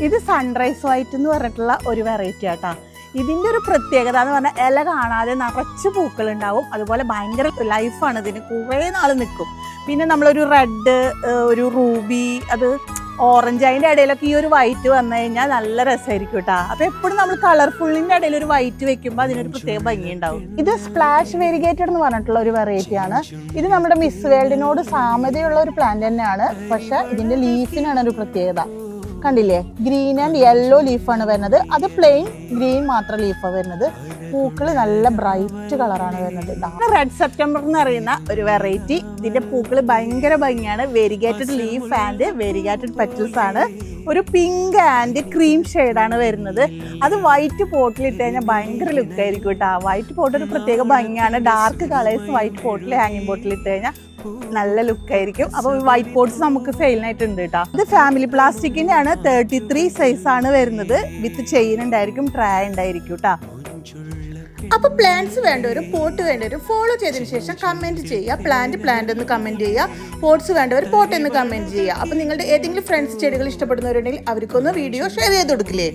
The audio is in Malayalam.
ഇത് സൺറൈസ് വൈറ്റ് എന്ന് പറഞ്ഞിട്ടുള്ള ഒരു വെറൈറ്റി ആട്ടാ. ഇതിന്റെ ഒരു പ്രത്യേകത എന്ന് പറഞ്ഞാൽ ഇല കാണാതെ നിറച്ച് പൂക്കൾ ഉണ്ടാവും അതുപോലെ ഭയങ്കര ലൈഫാണ് ഇതിന്. കുറേ നാൾ നിൽക്കും. പിന്നെ നമ്മളൊരു റെഡ് ഒരു റൂബി അത് ഓറഞ്ച് അതിന്റെ ഇടയിലൊക്കെ ഈ ഒരു വൈറ്റ് വന്നു കഴിഞ്ഞാൽ നല്ല രസമായിരിക്കും കേട്ടോ അപ്പോൾ എപ്പോഴും നമ്മൾ കളർഫുള്ളിന്റെ ഇടയിൽ ഒരു വൈറ്റ് വെക്കുമ്പോൾ അതിനൊരു പ്രത്യേക ഭംഗി ഉണ്ടാവും ഇത് സ്പ്ലാഷ് വെരിഗേറ്റഡ് എന്ന് പറഞ്ഞിട്ടുള്ള ഒരു വെറൈറ്റി ആണ്. ഇത് നമ്മുടെ മിസ് വേൾഡിനോട് സാമ്യതയുള്ള ഒരു പ്ലാന്റ് തന്നെയാണ്. പക്ഷെ ഇതിന്റെ ലീഫിനാണ് ഒരു പ്രത്യേകത. കണ്ടില്ലേ? ഗ്രീൻ ആൻഡ് യെല്ലോ ലീഫാണ് വരുന്നത്. അത് പ്ലെയിൻ ഗ്രീൻ മാത്രം ലീഫാണ് വരുന്നത്. പൂക്കൾ നല്ല ബ്രൈറ്റ് കളറാണ് വരുന്നത് റെഡ് സെപ്റ്റംബർ എന്ന് പറയുന്ന ഒരു വെറൈറ്റി ഇതിന്റെ പൂക്കൾ ഭയങ്കര ഭംഗിയാണ്. Variegated leaf and variegated petals ആണ്. ഒരു പിങ്ക് ആൻഡ് ക്രീം ആണ് വരുന്നത്. അത് വൈറ്റ് പോട്ടിൽ ഇട്ട് കഴിഞ്ഞാൽ ഭയങ്കര ലുക്ക് ആയിരിക്കും കേട്ടോ. വൈറ്റ് പോട്ട് ഒരു പ്രത്യേക ഭംഗിയാണ്. ഡാർക്ക് കളേഴ്സ് വൈറ്റ് പോട്ടിൽ ഹാങ്ങിങ് പോട്ടിൽ ഇട്ട് കഴിഞ്ഞാൽ നല്ല ലുക്ക് ആയിരിക്കും. അപ്പോൾ വൈറ്റ് പോട്ട്സ് നമുക്ക് സെയിലിനായിട്ട് ഉണ്ട് കേട്ടോ. ഇത് ഫാമിലി പ്ലാസ്റ്റിക്കിന്റെ ആണ് തേർട്ടി ത്രീ സൈസ് ആണ് വരുന്നത്. വിത്ത് ചെയിൻ ഉണ്ടായിരിക്കും ട്രൈ ഉണ്ടായിരിക്കും കേട്ടോ. അപ്പൊ പ്ലാന്റ്സ് വേണ്ടവർ പോട്ട് വേണ്ടവർ ഫോളോ ചെയ്തതിനു ശേഷം കമന്റ് ചെയ്യുക. പ്ലാന്റ് പ്ലാന്റ് എന്ന് കമന്റ് ചെയ്യുക. പോട്ട്സ് വേണ്ടവർ പോട്ട് എന്ന് കമന്റ് ചെയ്യുക. അപ്പൊ നിങ്ങളുടെ ഏതെങ്കിലും ഫ്രണ്ട്സ് ചെടികൾ ഇഷ്ടപ്പെടുന്നവരുണ്ടെങ്കിൽ അവർക്കൊന്ന് വീഡിയോ ഷെയർ ചെയ്ത് കൊടുക്കില്ലേ?